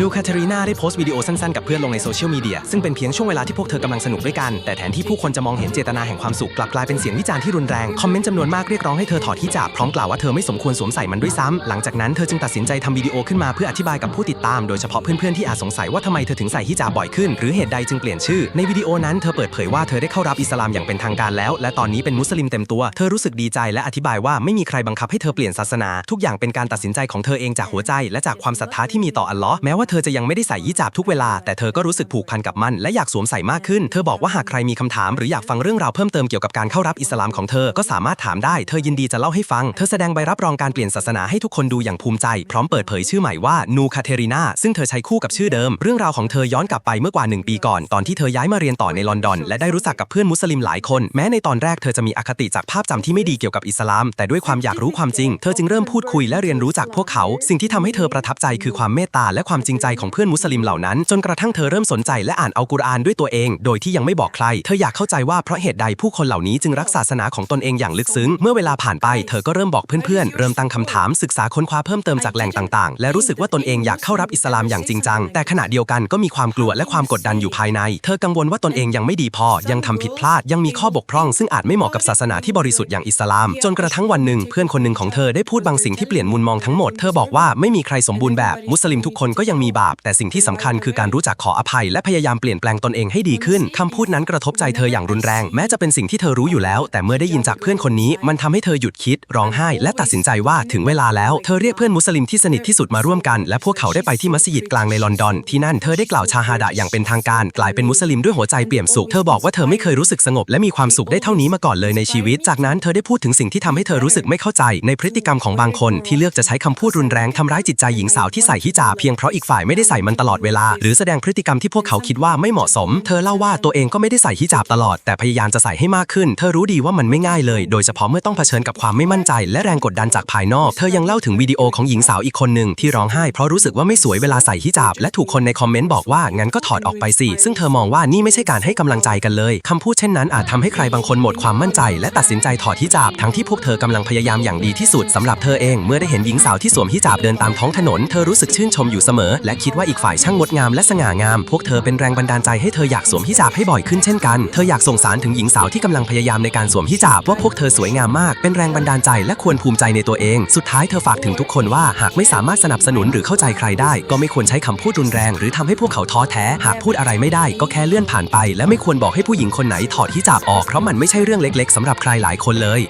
นูคาเทรีนาได้โพสต์วิดีโอสั้นๆ กับเพื่อนลงในโซเชียลมีเดียซึ่งเป็นเพียงช่วงเวลาที่พวกเธอกำลังสนุกด้วยกัน แต่แทนที่ผู้คนจะมองเห็นเจตนาแห่งความสุขกลับกลายเป็นเสียงวิจารณ์ที่รุนแรง คอมเมนต์จำนวนมากเรียกร้องให้เธอถอดฮิญาบพร้อมกล่าวว่าเธอไม่สมควรสวมใส่มันด้วยซ้ำหลังจากนั้นเธอจึงตัดสินใจทำวิดีโอขึ้นมาเพื่ออธิบายกับผู้ติดตามโดยเฉพาะเพื่อนๆที่อาจสงสัยว่าทำไมเธอถึงใส่ฮิญาบบ่อยขึ้นหรือเหตุใดจึงเปลี่ยนชื่อในวิดีโอนั้นเธอเปิดเผยว่าเธอได้เข้ารับอิสลามอย่างเป็นทางการแล้ว และตอนนี้เป็นมุสลิมเต็มตัวเธอรู้สึกดีใจและอธิบายว่าไม่มีใครบังคับให้เธอเปลี่ยนศาสนา ทุกอย่างเป็นการตัดสินใจของเธอเองจากหัวใจ และจากความศรัทธาที่มีต่ออัลลอฮ์แม้ว่าว่าเธอจะยังไม่ได้ใส่ฮิญาบทุกเวลา แต่เธอก็รู้สึกผูกพันกับมันและอยากสวมใส่มากขึ้น เธอบอกว่าหากใครมีคำถามหรืออยากฟังเรื่องราวเพิ่มเติมเกี่ยวกับการเข้ารับอิสลามของเธอ ก็สามารถถามได้ เธอยินดีจะเล่าให้ฟัง เธอแสดงใบรับรองการเปลี่ยนศาสนาให้ทุกคนดูอย่างภูมิใจ พร้อมเปิดเผยชื่อใหม่ว่า นูคาเทรินา ซึ่งเธอใช้คู่กับชื่อเดิม เรื่องราวของเธอย้อนกลับไปเมื่อกว่า 1 ปีก่อน ตอนที่เธอย้ายมาเรียนต่อในลอนดอน และได้รู้จักกับเพื่อนมุสลิมหลายคน แม้ในตอนแรกเธอจะมีอคติจากภาพจำที่ไม่ดีเกี่ยวกับอิสลาม แต่ด้วยความอยากรู้ความจริง เธอจึงเริ่มพูดคุยและเรียนรู้จากพวกเขา สิ่งที่ทำให้เธอประทับใจคือความเมตตาและความจริงใจของเพื่อนมุสลิมเหล่านั้น จนกระทั่งเธอเริ่มสนใจและอ่านอัลกุรอานด้วยตัวเอง โดยที่ยังไม่บอกใคร เธออยากเข้าใจว่าเพราะเหตุใดผู้คนเหล่านี้จึงรักศาสนาของตนเองอย่างลึกซึ้ง เมื่อเวลาผ่านไปเธอก็เริ่มบอกเพื่อนๆ เริ่มตั้งคำถามศึกษาค้นคว้าเพิ่มเติมจากแหล่งต่างๆ และรู้สึกว่าตนเองอยากเข้ารับอิสลามอย่างจริงจัง แต่ขณะเดียวกันก็มีความกลัวและความกดดันอยู่ภายใน เธอกังวลว่าตนเองยังไม่ดีพอ ยังทำผิดพลาด ยังมีข้อบกพร่อง ซึ่งอาจไม่เหมาะกับศาสนาที่บริสุทธิ์อย่างอิสลาม จนกระทั่งวันหนึ่ง เพื่อนคนหนึ่งของเธอได้พูดบางสิ่งที่เปลี่ยนมุมมองทั้งหมด เธอบอกว่าไม่มีใครสมบูรณ์แบบ มุสลิมทุกคนก็ยังมีบาป แต่สิ่งที่สำคัญคือการรู้จักขออภัย และพยายามเปลี่ยนแปลงตนเองให้ดีขึ้นคำพูดนั้นกระทบใจเธออย่างรุนแรง แม้จะเป็นสิ่งที่เธอรู้อยู่แล้ว แต่เมื่อได้ยินจากเพื่อนคนนี้ มันทำให้เธอหยุดคิด ร้องไห้ และตัดสินใจว่าถึงเวลาแล้ว เธอเรียกเพื่อนมุสลิมที่สนิทที่สุดมาร่วมกัน และพวกเขาได้ไปที่มัสยิดกลางในลอนดอน ที่นั่นเธอได้กล่าวชาฮาดะอย่างเป็นทางการ กลายเป็นมุสลิมด้วยหัวใจเปี่ยมสุข เธอบอกว่าเธอไม่เคยรู้สึกสงบและมีความสุขได้เท่านี้มาก่อนเลยในชีวิต จากนั้นเธอได้พูดถึงสิ่งที่ทำให้เธอรู้สึกไม่เข้าใจ ในพฤติกรรมของบางคน ที่เลือกจะใช้คำพูดรุนแรงทำร้ายจิตใจหญิงสาวที่ใส่ฮิญาบเพียงเพราะอีกฝ่ายไม่ได้ใส่มันตลอดเวลา หรือแสดงพฤติกรรมที่พวกเขาคิดว่าไม่เหมาะสม เธอเล่าว่าตัวเองก็ไม่ได้ใส่ฮิญาบตลอด แต่พยายามจะใส่ให้มากขึ้น เธอรู้ดีว่ามันไม่ง่ายเลย โดยเฉพาะเมื่อต้องเผชิญกับความไม่มั่นใจ และแรงกดดันจากภายนอก เธอยังเล่าถึงวิดีโอของหญิงสาวอีกคนหนึ่งที่ร้องไห้เพราะรู้สึกว่าไม่สวยเวลาใส่ฮิญาบและถูกคนในคอมเมนต์บอกว่างั้นก็ถอดออกไปสิ ซึ่งเธอมองว่านี่ไม่ใช่การให้กำลังใจกันเลยคำพูดเช่นนั้นอาจทำให้ใครบางคนหมดความมั่นใจ และตัดสินใจถอดฮิญาบทั้งที่พวกเธอกำลังพยายามอย่างดีที่สุดสำหรับเธอเอง เมื่อได้เห็นหญิงสาวที่สวมฮิญาบเดินตามท้องถนน เธอรู้สึกชื่นชมอยู่เสมอและคิดว่าอีกฝ่ายช่างงดงามและสง่างาม พวกเธอเป็นแรงบันดาลใจให้เธออยากสวมฮิญาบให้บ่อยขึ้นเช่นกัน เธออยากส่งสารถึงหญิงสาวที่กำลังพยายามในการสวมฮิญาบว่าพวกเธอสวยงามมาก เป็นแรงบันดาลใจและควรภูมิใจในตัวเอง สุดท้ายเธอฝากถึงทุกคนว่าหากไม่สามารถสนับสนุนหรือเข้าใจใครได้ ก็ไม่ควรใช้คำพูดรุนแรง หรือทำให้พวกเขาท้อแท้ หากพูดอะไรไม่ได้ ก็แค่เลื่อนผ่านไป และไม่ควรบอกให้ผู้หญิงคนไหนถอดฮิญาบออกเพราะมันไม่ใช่เรื่องเล็ก ๆสำหรับใครหลายคนเลย